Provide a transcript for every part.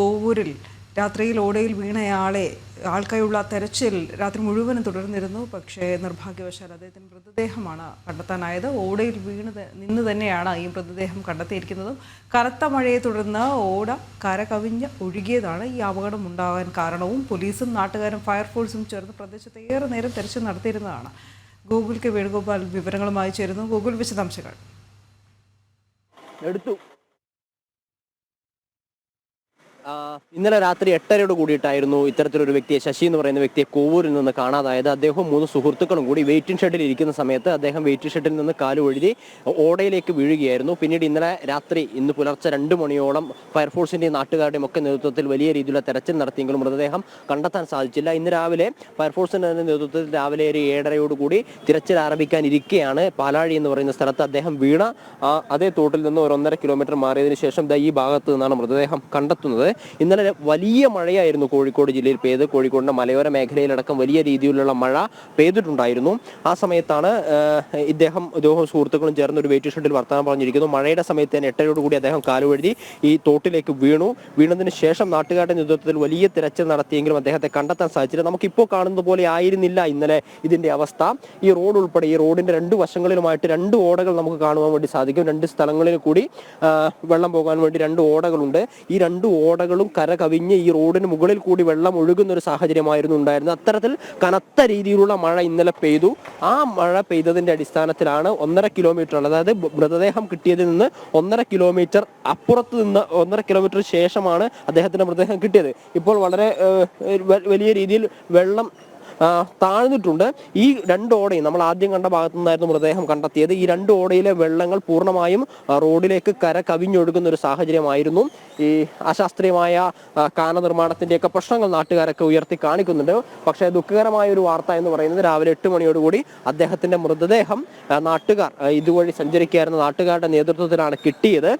കോവൂരിൽ രാത്രിയിൽ ഓടയിൽ വീണയാളെ ആൾക്കായുള്ള തെരച്ചിൽ രാത്രി മുഴുവനും തുടർന്നിരുന്നു. പക്ഷേ നിർഭാഗ്യവശാൽ അദ്ദേഹത്തിന് മൃതദേഹമാണ് കണ്ടെത്താനായത്. ഓടയിൽ വീണ് നിന്ന് തന്നെയാണ് ഈ മൃതദേഹം കണ്ടെത്തിയിരിക്കുന്നതും. കനത്ത മഴയെ തുടർന്ന് ഓട കരകവിഞ്ഞ് ഒഴുകിയതാണ് ഈ അപകടം ഉണ്ടാകാൻ കാരണവും. പോലീസും നാട്ടുകാരും ഫയർഫോഴ്സും ചേർന്ന് പ്രദേശത്ത് ഏറെ നേരം തെരച്ചിൽ നടത്തിയിരുന്നതാണ്. ഗൂഗിൾ കെ വേണുഗോപാൽ വിവരങ്ങളുമായി ചേരുന്നു. ഗൂഗിൾ വിശദാംശങ്ങൾ. എടുത്തു. ഇന്നലെ രാത്രി എട്ടരയോട് കൂടിയിട്ടായിരുന്നു ഇത്തരത്തിലൊരു വ്യക്തിയെ ശശി എന്ന് പറയുന്ന വ്യക്തിയെ കോവൂരിൽ നിന്ന് കാണാതായത്. അദ്ദേഹം മൂന്ന് സുഹൃത്തുക്കളും കൂടി വെയിറ്റിംഗ് ഷെഡിൽ ഇരിക്കുന്ന സമയത്ത് അദ്ദേഹം വെയിറ്റിംഗ് ഷെഡിൽ നിന്ന് കാൽ ഒഴുതി ഓടയിലേക്ക് വീഴുകയായിരുന്നു. പിന്നീട് ഇന്നലെ രാത്രി ഇന്ന് പുലർച്ചെ രണ്ട് മണിയോളം ഫയർഫോഴ്സിന്റെയും നാട്ടുകാരുടെയും ഒക്കെ നേതൃത്വത്തിൽ വലിയ രീതിയിലുള്ള തെരച്ചിൽ നടത്തിയെങ്കിലും മൃതദേഹം കണ്ടെത്താൻ സാധിച്ചില്ല. ഇന്ന് രാവിലെ ഫയർഫോഴ്സിന്റെ നേതൃത്വത്തിൽ രാവിലെ ഒരു ഏഴരയോട് കൂടി തിരച്ചിൽ ആരംഭിക്കാനിരിക്കെയാണ് പാലാഴി എന്ന് പറയുന്ന സ്ഥലത്ത് അദ്ദേഹം വീണ. അതേ തോട്ടിൽ നിന്ന് ഒരു ഒന്നര കിലോമീറ്റർ മാറിയതിനു ശേഷം ഈ ഭാഗത്ത് നിന്നാണ് മൃതദേഹം കണ്ടെത്തുന്നത്. ഇന്നലെ വലിയ മഴയായിരുന്നു കോഴിക്കോട് ജില്ലയിൽ പെയ്ത്. കോഴിക്കോടിന്റെ മലയോര മേഖലയിലടക്കം വലിയ രീതിയിലുള്ള മഴ പെയ്തിട്ടുണ്ടായിരുന്നു. ആ സമയത്താണ് ഇദ്ദേഹം ഇദ്ദേഹം സുഹൃത്തുക്കളും ചേർന്ന് ഒരു വെയിറ്റ് ഷെഡിൽ വർത്തമാനം പറഞ്ഞിരിക്കുന്നു. മഴയുടെ സമയത്ത് തന്നെ എട്ടരയോട് കൂടി അദ്ദേഹം കാലുവഴുതി ഈ തോട്ടിലേക്ക് വീണു. വീണതിന് ശേഷം നാട്ടുകാരുടെ നേതൃത്വത്തിൽ വലിയ തിരച്ചിൽ നടത്തിയെങ്കിലും അദ്ദേഹത്തെ കണ്ടെത്താൻ സാധിച്ചില്ല. നമുക്കിപ്പോൾ കാണുന്ന പോലെ ആയിരുന്നില്ല ഇന്നലെ ഇതിന്റെ അവസ്ഥ. ഈ റോഡ് ഉൾപ്പെടെ ഈ റോഡിന്റെ രണ്ട് വശങ്ങളിലുമായിട്ട് രണ്ട് ഓടകൾ നമുക്ക് കാണുവാൻ വേണ്ടി സാധിക്കും. രണ്ട് സ്ഥലങ്ങളിൽ കൂടി വെള്ളം പോകാൻ വേണ്ടി രണ്ട് ഓടകളുണ്ട്. ഈ രണ്ട് ഓടകളും കര കവിഞ്ഞ് ഈ റോഡിന് മുകളിൽ കൂടി വെള്ളം ഒഴുകുന്ന ഒരു സാഹചര്യമായിരുന്നു ഉണ്ടായിരുന്നത്. അത്തരത്തിൽ കനത്ത രീതിയിലുള്ള മഴ ഇന്നലെ പെയ്തു. ആ മഴ പെയ്തതിന്റെ അടിസ്ഥാനത്തിലാണ് ഒന്നര കിലോമീറ്റർ അതായത് മൃതദേഹം കിട്ടിയതിൽ നിന്ന് ഒന്നര കിലോമീറ്റർ അപ്പുറത്ത് നിന്ന് ഒന്നര കിലോമീറ്റർ ശേഷമാണ് അദ്ദേഹത്തിന്റെ മൃതദേഹം കിട്ടിയത്. ഇപ്പോൾ വളരെ വലിയ രീതിയിൽ വെള്ളം താഴ്ന്നിട്ടുണ്ട്. ഈ രണ്ട് ഓടയും നമ്മൾ ആദ്യം കണ്ട ഭാഗത്തു നിന്നായിരുന്നു മൃതദേഹം കണ്ടെത്തിയത്. ഈ രണ്ട് ഓടയിലെ വെള്ളങ്ങൾ പൂർണമായും റോഡിലേക്ക് കര കവിഞ്ഞൊഴുകുന്ന ഒരു സാഹചര്യമായിരുന്നു. ഈ അശാസ്ത്രീയമായ കാന നിർമ്മാണത്തിന്റെയൊക്കെ പ്രശ്നങ്ങൾ നാട്ടുകാരൊക്കെ ഉയർത്തി കാണിക്കുന്നുണ്ട്. പക്ഷേ ദുഃഖകരമായ ഒരു വാർത്ത എന്ന് പറയുന്നത് രാവിലെ എട്ട് മണിയോടുകൂടി അദ്ദേഹത്തിന്റെ മൃതദേഹം നാട്ടുകാർ ഇതുവഴി സഞ്ചരിക്കുകയായിരുന്ന നാട്ടുകാരുടെ നേതൃത്വത്തിലാണ് കിട്ടിയത്.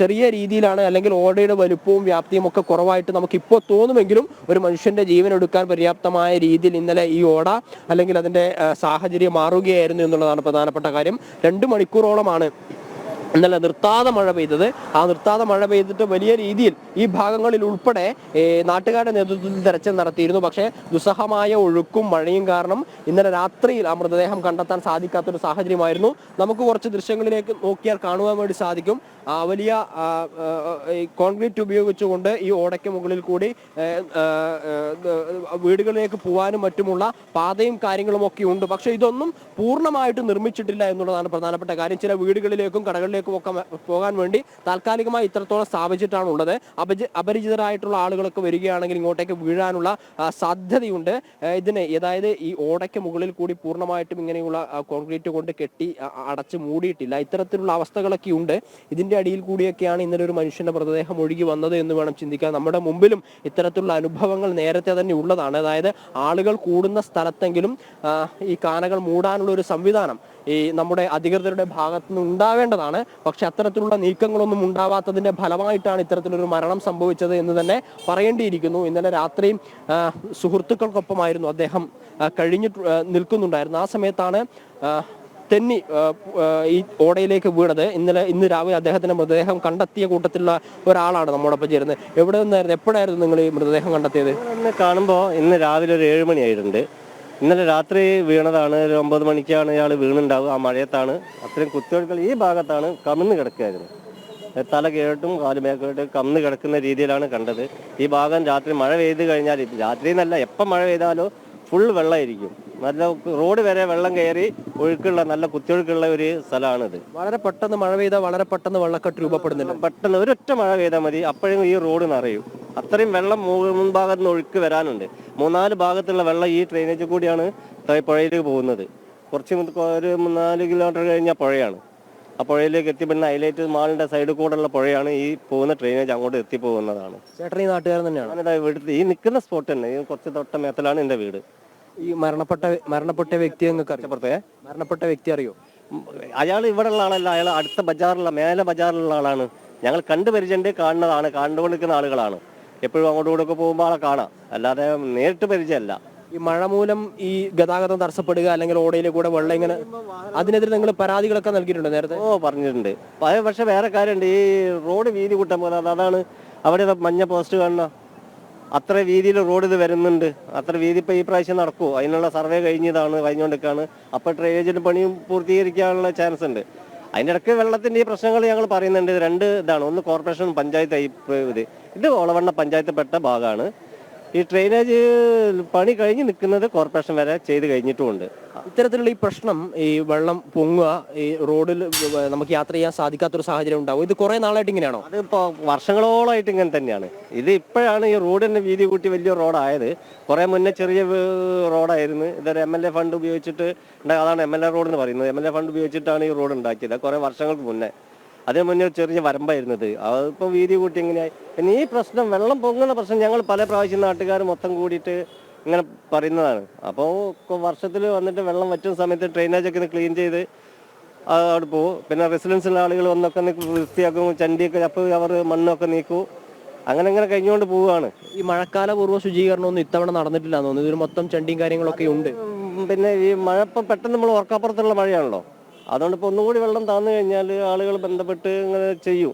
ചെറിയ രീതിയിലാണ് അല്ലെങ്കിൽ ഓടയുടെ വലുപ്പവും വ്യാപ്തിയും ഒക്കെ കുറവായിട്ട് നമുക്ക് ഇപ്പോൾ തോന്നുമെങ്കിലും ഒരു മനുഷ്യന്റെ ജീവൻ എടുക്കാൻ പര്യാപ്തമായ രീതിയിൽ ഇന്നലെ ഈ ഓട അല്ലെങ്കിൽ അതിന്റെ ആ, സാഹചര്യം മാറുകയായിരുന്നു എന്നുള്ളതാണ് പ്രധാനപ്പെട്ട കാര്യം. രണ്ട് മണിക്കൂറോളമാണ് ഇന്നലെ നിർത്താതെ മഴ പെയ്തത്. ആ നിർത്താതെ മഴ പെയ്തിട്ട് വലിയ രീതിയിൽ ഈ ഭാഗങ്ങളിൽ ഉൾപ്പെടെ നാട്ടുകാരുടെ നേതൃത്വത്തിൽ തെരച്ചിൽ നടത്തിയിരുന്നു. പക്ഷേ ദുസ്സഹമായ ഒഴുക്കും മഴയും കാരണം ഇന്നലെ രാത്രിയിൽ ആ മൃതദേഹം കണ്ടെത്താൻ സാധിക്കാത്തൊരു സാഹചര്യമായിരുന്നു. നമുക്ക് കുറച്ച് ദൃശ്യങ്ങളിലേക്ക് നോക്കിയാൽ കാണുവാൻ വേണ്ടി സാധിക്കും. വലിയ കോൺക്രീറ്റ് ഉപയോഗിച്ചുകൊണ്ട് ഈ ഓടയ്ക്ക് മുകളിൽ കൂടി വീടുകളിലേക്ക് പോകാനും മറ്റുമുള്ള പാതയും കാര്യങ്ങളും ഒക്കെ ഉണ്ട്. പക്ഷേ ഇതൊന്നും പൂർണമായിട്ട് നിർമ്മിച്ചിട്ടില്ല എന്നുള്ളതാണ് പ്രധാനപ്പെട്ട കാര്യം. ചില വീടുകളിലേക്കും കടകളിലേക്കും ഒക്കെ പോകാൻ വേണ്ടി താൽക്കാലികമായി ഇത്രത്തോളം സ്ഥാപിച്ചിട്ടാണ് ഉള്ളത് അപരി അപരിചിതരായിട്ടുള്ള ആളുകളൊക്കെ വരികയാണെങ്കിൽ ഇങ്ങോട്ടേക്ക് വീഴാനുള്ള സാധ്യതയുണ്ട്. ഇതിന് അതായത് ഈ ഓടയ്ക്ക് മുകളിൽ കൂടി പൂർണമായിട്ടും ഇങ്ങനെയുള്ള കോൺക്രീറ്റ് കൊണ്ട് കെട്ടി അടച്ച് മൂടിയിട്ടില്ല. ഇത്തരത്തിലുള്ള അവസ്ഥകളൊക്കെ ഉണ്ട്. ഇതിന്റെ അടിയിൽ കൂടിയൊക്കെയാണ് ഇന്നലെ ഒരു മനുഷ്യന്റെ മൃതദേഹം ഒഴുകി വന്നത് എന്ന് വേണം ചിന്തിക്കാൻ. നമ്മുടെ മുമ്പിലും ഇത്തരത്തിലുള്ള അനുഭവങ്ങൾ നേരത്തെ തന്നെ ഉള്ളതാണ്. അതായത് ആളുകൾ കൂടുന്ന സ്ഥലത്തെങ്കിലും ഈ കാനകൾ മൂടാനുള്ള ഒരു സംവിധാനം ഈ നമ്മുടെ അധികൃതരുടെ ഭാഗത്തു നിന്ന് ഉണ്ടാവേണ്ടതാണ്. പക്ഷെ അത്തരത്തിലുള്ള നീക്കങ്ങളൊന്നും ഉണ്ടാവാത്തതിന്റെ ഫലമായിട്ടാണ് ഇത്തരത്തിലൊരു മരണം സംഭവിച്ചത് എന്ന് തന്നെ പറയേണ്ടിയിരിക്കുന്നു. ഇന്നലെ രാത്രിയും സുഹൃത്തുക്കൾക്കൊപ്പമായിരുന്നു അദ്ദേഹം കഴിഞ്ഞിട്ട് നിൽക്കുന്നുണ്ടായിരുന്നു. ആ സമയത്താണ് തെന്നി ഈ ഓടയിലേക്ക് വീണത്. ഇന്നലെ ഇന്ന് രാവിലെ അദ്ദേഹത്തിന്റെ മൃതദേഹം കണ്ടെത്തിയ കൂട്ടത്തിലുള്ള ഒരാളാണ് നമ്മോടൊപ്പം ചേരുന്നത്. എവിടെ നിന്നായിരുന്നു എപ്പോഴായിരുന്നു നിങ്ങൾ ഈ മൃതദേഹം കണ്ടെത്തിയത്? ഇന്ന് കാണുമ്പോൾ ഇന്ന് രാവിലെ ഒരു ഏഴ് മണിയായിട്ടുണ്ട്. ഇന്നലെ രാത്രി വീണതാണ് ഒരു ഒമ്പത് മണിക്കാണ് ഇയാൾ വീണുണ്ടാവുക. ആ മഴയത്താണ് അത്രയും കുത്തിവെടുക്കൽ ഈ ഭാഗത്താണ് കമിന്ന് കിടക്കുകയായിരുന്നു. തല കേട്ടും കാലുമേക്കോട്ടും കമിന്ന് കിടക്കുന്ന രീതിയിലാണ് കണ്ടത്. ഈ ഭാഗം രാത്രി മഴ പെയ്ത് കഴിഞ്ഞാൽ രാത്രി എന്നല്ല എപ്പം മഴ പെയ്താലോ ഫുൾ വെള്ളമായിരിക്കും. നല്ല റോഡ് വരെ വെള്ളം കയറി ഒഴുക്കുള്ള നല്ല കുത്തിയൊഴുക്കുള്ള ഒരു സ്ഥലമാണിത്. വളരെ പെട്ടെന്ന് മഴ പെയ്താൽ വളരെ പെട്ടെന്ന് വെള്ളക്കെട്ട് രൂപപ്പെടുന്നില്ല? പെട്ടെന്ന് ഒരൊറ്റ മഴ പെയ്താൽ മതി അപ്പോഴും ഈ റോഡ് നിറയും. അത്രയും വെള്ളം മുൻഭാഗത്ത് നിന്ന് ഒഴുക്ക് വരാനുണ്ട്. മൂന്നാൽ ഭാഗത്തുള്ള വെള്ളം ഈ ഡ്രെയിനേജ് കൂടിയാണ് പുഴയിലേക്ക് പോകുന്നത്. കുറച്ച് ഒരു മൂന്നാൽ കിലോമീറ്റർ കഴിഞ്ഞാൽ പുഴയാണ്. ആ പുഴയിലേക്ക് എത്തിപ്പെടുന്ന ഹൈലൈറ്റ് മാളിന്റെ സൈഡിൽ കൂടെയുള്ള പുഴയാണ് ഈ പോകുന്ന ഡ്രെയിനേജ് അങ്ങോട്ട് എത്തിപ്പോകുന്നതാണ്. ചേട്ടൻ ഈ നാട്ടുകാരൻ തന്നെയാണ്. ഈ നിൽക്കുന്ന സ്പോട്ട് തന്നെ ഈ കുറച്ച് തൊട്ട മേത്തലാണ് എന്റെ വീട്. ഈ മരണപ്പെട്ട മരണപ്പെട്ട വ്യക്തി നിങ്ങൾക്ക് അറിയാം. മരണപ്പെട്ട വ്യക്തി അറിയോ? അയാൾ ഇവിടെ ഉള്ള ആളല്ല. അയാൾ അടുത്ത ബജാറിലുള്ള മേലെ ബജാറിലുള്ള ആളാണ്. ഞങ്ങൾ കണ്ടു പരിചയണ്ട് കാണുന്നതാണ് കണ്ടുകൊണ്ടിരിക്കുന്ന ആളുകളാണ്. എപ്പോഴും അങ്ങോട്ടും ഇങ്ങോട്ടൊക്കെ പോകുമ്പോൾ ആളെ കാണാം. അല്ലാതെ നേരിട്ട് പരിചയമല്ല. ഈ മഴ മൂലം ഈ ഗതാഗതം തടസ്സപ്പെടുക അല്ലെങ്കിൽ ഓടയിലെ കൂടെ വെള്ളം ഇങ്ങനെ അതിനെതിരെ നിങ്ങൾ പരാതികളൊക്കെ നൽകിയിട്ടുണ്ട് നേരത്തെ? ഓ പറഞ്ഞിട്ടുണ്ട്. പക്ഷേ പക്ഷെ വേറെ കാര്യമുണ്ട്. ഈ റോഡ് വീതി കൂട്ടാൻ പോകുന്നത് അതാണ്. അവിടെ മഞ്ഞ പോസ്റ്റ് കാണുന്ന അത്ര വീതിയിൽ റോഡ് ഇത് വരുന്നുണ്ട്. അത്ര വീതി ഇപ്പൊ ഈ പ്രാവശ്യം നടക്കുമോ അതിനുള്ള സർവേ കഴിഞ്ഞതാണ് കഴിഞ്ഞുകൊണ്ടിരിക്കുകയാണ്. അപ്പൊ ഡ്രേനേജിന്റെ പണിയും പൂർത്തീകരിക്കാനുള്ള ചാൻസ് ഉണ്ട്. അതിന്റെ ഇടയ്ക്ക് വെള്ളത്തിന്റെ ഈ പ്രശ്നങ്ങൾ ഞങ്ങൾ പറയുന്നുണ്ട്. രണ്ട് ഇതാണ്. ഒന്ന് കോർപ്പറേഷൻ പഞ്ചായത്ത് ഇത്. ഇത് ഓളവണ്ണ പഞ്ചായത്തിൽപ്പെട്ട ഭാഗമാണ്. ഈ ഡ്രെയിനേജ് പണി കഴിഞ്ഞ് നിൽക്കുന്നത് കോർപ്പറേഷൻ വരെ ചെയ്ത് കഴിഞ്ഞിട്ടുമുണ്ട്. ഇത്തരത്തിലുള്ള ഈ പ്രശ്നം ഈ വെള്ളം പൊങ്ങുക ഈ റോഡിൽ നമുക്ക് യാത്ര ചെയ്യാൻ സാധിക്കാത്ത ഒരു സാഹചര്യം ഉണ്ടാവും. ഇത് കുറെ നാളായിട്ട് ഇങ്ങനെയാണോ? അത് അതിപ്പോ വർഷങ്ങളോളായിട്ട് ഇങ്ങനെ തന്നെയാണ്. ഇത് ഇപ്പോഴാണ് ഈ റോഡിന്റെ വീതി കൂട്ടി വലിയ റോഡായത്. കുറെ മുന്നേ ചെറിയ റോഡായിരുന്നു. ഇതൊരു എം എൽ എ ഫണ്ട് ഉപയോഗിച്ചിട്ട് അതാണ് എം എൽ എ റോഡ് എന്ന് പറയുന്നത്. എം എൽ എ ഫണ്ട് ഉപയോഗിച്ചിട്ടാണ് ഈ റോഡ് ഉണ്ടാക്കിയത്. കുറെ വർഷങ്ങൾക്ക് മുന്നേ. അതിന് മുന്നേ ചെറിയ വരമ്പായിരുന്നത് അതിപ്പോൾ വീതി കൂട്ടി എങ്ങനെയായി പിന്നെ ഈ പ്രശ്നം വെള്ളം പൊങ്ങുന്ന പ്രശ്നം ഞങ്ങൾ പല പ്രാവശ്യം നാട്ടുകാർ മൊത്തം കൂടിയിട്ട് ഇങ്ങനെ പറയുന്നതാണ്. അപ്പോൾ വർഷത്തിൽ വന്നിട്ട് വെള്ളം വറ്റുന്ന സമയത്ത് ഡ്രെയിനേജ് ഒക്കെ ക്ലീൻ ചെയ്ത് അവിടെ പോകും. പിന്നെ റെസിഡൻസിലെ ആളുകൾ വന്നൊക്കെ ഒന്ന് വൃത്തിയാക്കും ചണ്ടിയൊക്കെ അപ്പോൾ അവർ മണ്ണൊക്കെ നീക്കും. അങ്ങനെ അങ്ങനെ കഴിഞ്ഞുകൊണ്ട് പോവുകയാണ്. ഈ മഴക്കാല പൂർവ ശുചീകരണമൊന്നും ഇത്തവണ നടന്നിട്ടില്ല തോന്നുന്നു. ഇതിൽ മൊത്തം ചണ്ടിയും കാര്യങ്ങളൊക്കെ ഉണ്ട്. പിന്നെ ഈ മഴ ഇപ്പം പെട്ടെന്ന് നമ്മൾ ഓർക്കാപ്പുറത്തുള്ള മഴയാണല്ലോ. അതുകൊണ്ട് ഇപ്പോൾ ഒന്നുകൂടി വെള്ളം താന്നു കഴിഞ്ഞാൽ ആളുകൾ ബന്ധപ്പെട്ട് ഇങ്ങനെ ചെയ്യും.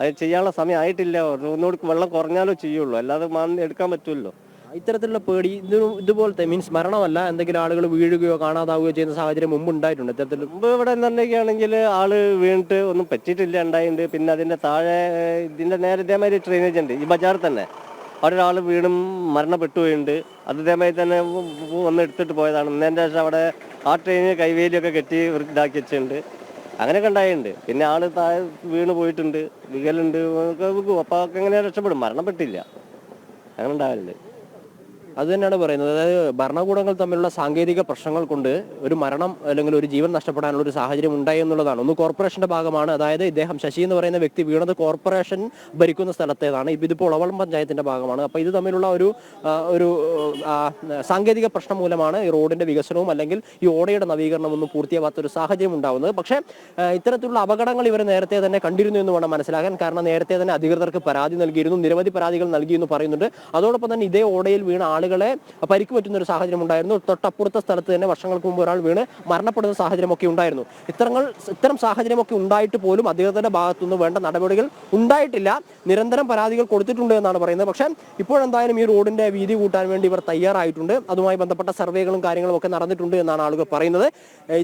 അത് ചെയ്യാനുള്ള സമയം ആയിട്ടില്ല ഒന്നുകൂടി വെള്ളം കുറഞ്ഞാലോ ചെയ്യുള്ളൂ. അല്ലാതെ മാന്തി എടുക്കാൻ പറ്റുമല്ലോ ഇത്തരത്തിലുള്ള പേടി ഇത് ഇതുപോലത്തെ മീൻസ് മരണമല്ല എന്തെങ്കിലും ആളുകൾ വീഴുകയോ കാണാതാവുകയോ ചെയ്യുന്ന സാഹചര്യം മുമ്പ് ഉണ്ടായിട്ടുണ്ട്. ഇത്തരത്തിൽ മുമ്പ് ഇവിടെ എന്തുണ്ടെങ്കിൽ ആൾ വീണിട്ട് ഒന്നും പറ്റിയിട്ടില്ല ഉണ്ടായിട്ടുണ്ട്. പിന്നെ അതിന്റെ താഴെ ഇതിന്റെ നേരെ ഇതേമാതിരി ഡ്രെയിനേജ് ഉണ്ട്. ഈ ബജാർ തന്നെ. അവിടെ ഒരാൾ വീണും മരണപ്പെട്ടു പോയിട്ടുണ്ട് അത് ഇതേമാതിരി തന്നെ ഒന്ന് എടുത്തിട്ട് പോയതാണ്. ഇന്നതിന്റെ ശേഷം അവിടെ ആ ട്രെയിന് കൈവേലിയൊക്കെ കെട്ടി ഇതാക്കി വെച്ചിട്ടുണ്ട്. അങ്ങനെയൊക്കെ ഉണ്ടായിട്ടുണ്ട്. പിന്നെ ആൾ താഴെ വീണ് പോയിട്ടുണ്ട് വികലുണ്ട് ഒക്കെ അങ്ങനെ രക്ഷപ്പെടും? മരണപ്പെട്ടില്ല. അങ്ങനെ ഉണ്ടാവലുണ്ട്. അത് തന്നെയാണ് പറയുന്നത്. അതായത് ഭരണകൂടങ്ങൾ തമ്മിലുള്ള സാങ്കേതിക പ്രശ്നങ്ങൾ കൊണ്ട് ഒരു മരണം അല്ലെങ്കിൽ ഒരു ജീവൻ നഷ്ടപ്പെടാനുള്ള ഒരു സാഹചര്യം ഉണ്ടായി എന്നുള്ളതാണ്. ഒന്ന് കോർപ്പറേഷന്റെ ഭാഗമാണ്. അതായത് ഇദ്ദേഹം ശശി എന്ന് പറയുന്ന വ്യക്തി വീണത് കോർപ്പറേഷൻ ഭരിക്കുന്ന സ്ഥലത്തേതാണ്. ഇതിപ്പോൾ ഉളവളം പഞ്ചായത്തിന്റെ ഭാഗമാണ്. അപ്പൊ ഇത് തമ്മിലുള്ള ഒരു ഒരു സാങ്കേതിക പ്രശ്നം മൂലമാണ് ഈ റോഡിന്റെ വികസനവും അല്ലെങ്കിൽ ഈ ഓടയുടെ നവീകരണം ഒന്നും പൂർത്തിയാവാത്ത ഒരു സാഹചര്യം ഉണ്ടാവുന്നത്. പക്ഷേ ഇത്തരത്തിലുള്ള അപകടങ്ങൾ ഇവർ നേരത്തെ തന്നെ കണ്ടിരുന്നു എന്ന് വേണം മനസ്സിലാക്കാൻ. കാരണം നേരത്തെ തന്നെ അധികൃതർക്ക് പരാതി നൽകിയിരുന്നു. നിരവധി പരാതികൾ നൽകിയെന്ന് പറയുന്നുണ്ട്. അതോടൊപ്പം തന്നെ ഇതേ ഓടയിൽ വീണ ആളുകളെ പരിക്ക് പറ്റുന്ന ഒരു സാഹചര്യം ഉണ്ടായിരുന്നു. തൊട്ടപ്പുറത്തെ സ്ഥലത്ത് തന്നെ വർഷങ്ങൾക്ക് മുമ്പ് ഒരാൾ വീണ് മരണപ്പെടുന്ന സാഹചര്യമൊക്കെ ഉണ്ടായിരുന്നു. ഇത്തരങ്ങൾ ഇത്തരം സാഹചര്യമൊക്കെ ഉണ്ടായിട്ട് പോലും അദ്ദേഹത്തിന്റെ ഭാഗത്തുനിന്ന് വേണ്ട നടപടികൾ ഉണ്ടായിട്ടില്ല. നിരന്തരം പരാതികൾ കൊടുത്തിട്ടുണ്ട് എന്നാണ് പറയുന്നത്. പക്ഷേ ഇപ്പോഴെന്തായാലും ഈ റോഡിന്റെ വീതി കൂട്ടാൻ വേണ്ടി ഇവർ തയ്യാറായിട്ടുണ്ട്. അതുമായി ബന്ധപ്പെട്ട സർവേകളും കാര്യങ്ങളും ഒക്കെ നടന്നിട്ടുണ്ട് എന്നാണ് ആളുകൾ പറയുന്നത്.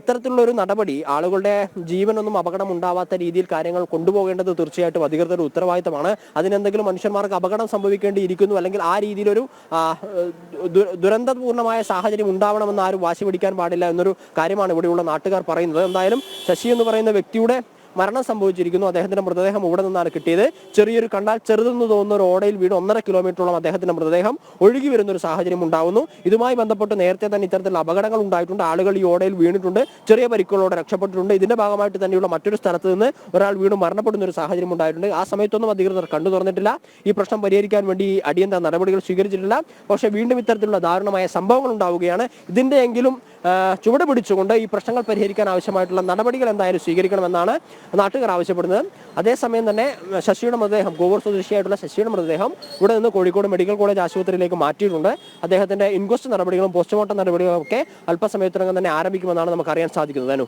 ഇത്തരത്തിലുള്ള ഒരു നടപടി ആളുകളുടെ ജീവനൊന്നും അപകടം ഉണ്ടാവാത്ത രീതിയിൽ കാര്യങ്ങൾ കൊണ്ടുപോകേണ്ടത് തീർച്ചയായിട്ടും അധികൃതരുടെ ഉത്തരവാദിത്തമാണ്. അതിനെന്തെങ്കിലും മനുഷ്യന്മാർക്ക് അപകടം സംഭവിക്കേണ്ടിയിരിക്കുന്നു അല്ലെങ്കിൽ ആ രീതിയിലൊരു ദുരന്തപൂർണമായ സാഹചര്യം ഉണ്ടാവണമെന്ന് ആരും വാശി പിടിക്കാൻ പാടില്ല എന്നൊരു കാര്യമാണ് ഇവിടെയുള്ള നാട്ടുകാർ പറയുന്നത്. എന്തായാലും ശശി എന്ന് പറയുന്ന വ്യക്തിയുടെ മരണം സംഭവിച്ചിരിക്കുന്നു. അദ്ദേഹത്തിന്റെ മൃതദേഹം ഇവിടെ നിന്നാണ് കിട്ടിയത്. ചെറിയൊരു കണ്ടാൽ ചെറുതെന്ന് തോന്നുന്ന ഒരു ഓടയിൽ വീട് ഒന്നര കിലോമീറ്ററോളം അദ്ദേഹത്തിന്റെ മൃതദേഹം ഒഴുകി വരുന്ന ഒരു സാഹചര്യം ഉണ്ടാവുന്നു. ഇതുമായി ബന്ധപ്പെട്ട് നേരത്തെ തന്നെ ഇത്തരത്തിലുള്ള അപകടങ്ങൾ ഉണ്ടായിട്ടുണ്ട്. ആളുകൾ ഈ ഓടയിൽ വീണിട്ടുണ്ട്. ചെറിയ പരിക്കുകളോടെ രക്ഷപ്പെട്ടിട്ടുണ്ട്. ഇതിന്റെ ഭാഗമായിട്ട് തന്നെയുള്ള മറ്റൊരു സ്ഥലത്ത് നിന്ന് ഒരാൾ വീണ് മരണപ്പെടുന്ന ഒരു സാഹചര്യം ഉണ്ടായിട്ടുണ്ട്. ആ സമയത്തൊന്നും അധികൃതർ കണ്ടു തുറന്നിട്ടില്ല. ഈ പ്രശ്നം പരിഹരിക്കാൻ വേണ്ടി അടിയന്തര നടപടികൾ സ്വീകരിച്ചിട്ടില്ല. പക്ഷേ വീണ്ടും ഇത്തരത്തിലുള്ള ദാരുണമായ സംഭവങ്ങൾ ഉണ്ടാവുകയാണ്. ഇതിന്റെയെങ്കിലും ചുവട് പിടിച്ചുകൊണ്ട് ഈ പ്രശ്നങ്ങൾ പരിഹരിക്കാൻ ആവശ്യമായിട്ടുള്ള നടപടികൾ എന്തായാലും സ്വീകരിക്കണമെന്നാണ് നാട്ടുകാർ ആവശ്യപ്പെടുന്നത്. അതേസമയം തന്നെ ശശിയുടെ മൃതദേഹം ഗോവർ സ്വദേശിയായിട്ടുള്ള ശശിയുടെ മൃതദേഹം ഇവിടെ നിന്ന് കോഴിക്കോട് മെഡിക്കൽ കോളേജ് ആശുപത്രിയിലേക്ക് മാറ്റിയിട്ടുണ്ട്. അദ്ദേഹത്തിന്റെ ഇൻക്വസ്റ്റ് നടപടികളും പോസ്റ്റ്മോർട്ടം നടപടികളും ഒക്കെ അല്പസമയത്തിനകം തന്നെ ആരംഭിക്കുമെന്നാണ് നമുക്ക് അറിയാൻ സാധിക്കുന്നത്. അനു.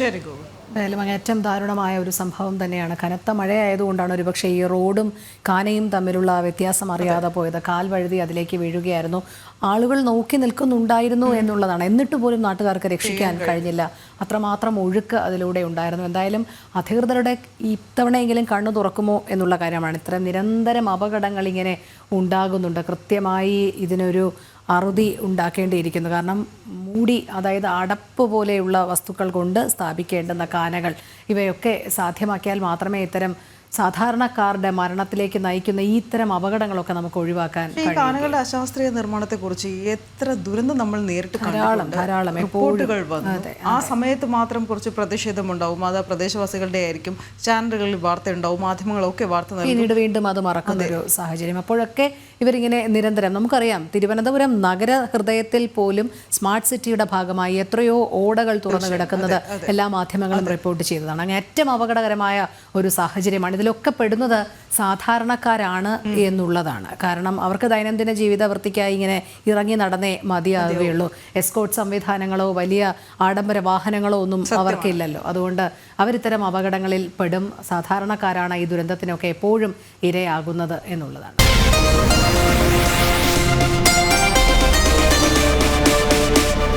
ശരി ഗോകുൽ എന്തായാലും അങ്ങേറ്റം ദാരുണമായ ഒരു സംഭവം തന്നെയാണ്. കനത്ത മഴയായതുകൊണ്ടാണ് ഒരുപക്ഷെ ഈ റോഡും കാനയും തമ്മിലുള്ള വ്യത്യാസം അറിയാതെ പോയത്. കാൽ വഴുതി അതിലേക്ക് വീഴുകയായിരുന്നു. ആളുകൾ നോക്കി നിൽക്കുന്നുണ്ടായിരുന്നു എന്നുള്ളതാണ്. എന്നിട്ട് പോലും നാട്ടുകാർക്ക് രക്ഷിക്കാൻ കഴിഞ്ഞില്ല. അത്രമാത്രം ഒഴുക്ക് അതിലൂടെ ഉണ്ടായിരുന്നു. എന്തായാലും അധികൃതരുടെ ഇത്തവണയെങ്കിലും കണ്ണു തുറക്കുമോ എന്നുള്ള കാര്യമാണ്. ഇത്തരം നിരന്തരം അപകടങ്ങൾ ഇങ്ങനെ ഉണ്ടാകുന്നുണ്ട്. കൃത്യമായി ഇതിനൊരു അറുതി ഉണ്ടാക്കേണ്ടിയിരിക്കുന്നു. കാരണം മൂടി അതായത് അടപ്പ് പോലെയുള്ള വസ്തുക്കൾ കൊണ്ട് സ്ഥാപിക്കേണ്ടുന്ന കാനകൾ ഇവയൊക്കെ സാധ്യമാക്കിയാൽ മാത്രമേ ഇത്തരം സാധാരണക്കാരുടെ മരണത്തിലേക്ക് നയിക്കുന്ന ഈ ഇത്തരം അപകടങ്ങളൊക്കെ നമുക്ക് ഒഴിവാക്കാൻ ഈ കാനകളുടെ അശാസ്ത്രീയ നിർമ്മാണത്തെ കുറിച്ച് എത്ര ദുരന്തം നമ്മൾ നേരിട്ട് ധാരാളം ധാരാളം റിപ്പോർട്ടുകൾ വന്നു. ആ സമയത്ത് മാത്രം കുറച്ച് പ്രതിഷേധമുണ്ടാവും. അത് പ്രദേശവാസികളുടെ ആയിരിക്കും. ചാനലുകളിൽ വാർത്ത ഉണ്ടാവും മാധ്യമങ്ങളൊക്കെ വാർത്ത പിന്നീട് വീണ്ടും അത് മറക്കുന്ന ഒരു സാഹചര്യം. അപ്പോഴൊക്കെ ഇവരിങ്ങനെ നിരന്തരം നമുക്കറിയാം തിരുവനന്തപുരം നഗര ഹൃദയത്തിൽ പോലും സ്മാർട്ട് സിറ്റിയുടെ ഭാഗമായി എത്രയോ ഓടകൾ തുറന്നു കിടക്കുന്നത് എല്ലാ മാധ്യമങ്ങളും റിപ്പോർട്ട് ചെയ്തതാണ്. അങ്ങനെ ഏറ്റവും അപകടകരമായ ഒരു സാഹചര്യമാണ്. ഇതിലൊക്കെ പെടുന്നത് സാധാരണക്കാരാണ് എന്നുള്ളതാണ്. കാരണം അവർക്ക് ദൈനംദിന ജീവിത വൃത്തിക്കായി ഇങ്ങനെ ഇറങ്ങി നടന്നേ മതിയാവുകയുള്ളൂ. എസ്കോട്ട് സംവിധാനങ്ങളോ വലിയ ആഡംബര വാഹനങ്ങളോ ഒന്നും അവർക്കില്ലല്ലോ. അതുകൊണ്ട് അവരിത്തരം അപകടങ്ങളിൽ പെടും. സാധാരണക്കാരാണ് ഈ ദുരന്തത്തിനൊക്കെ എപ്പോഴും ഇരയാകുന്നത് എന്നുള്ളതാണ്.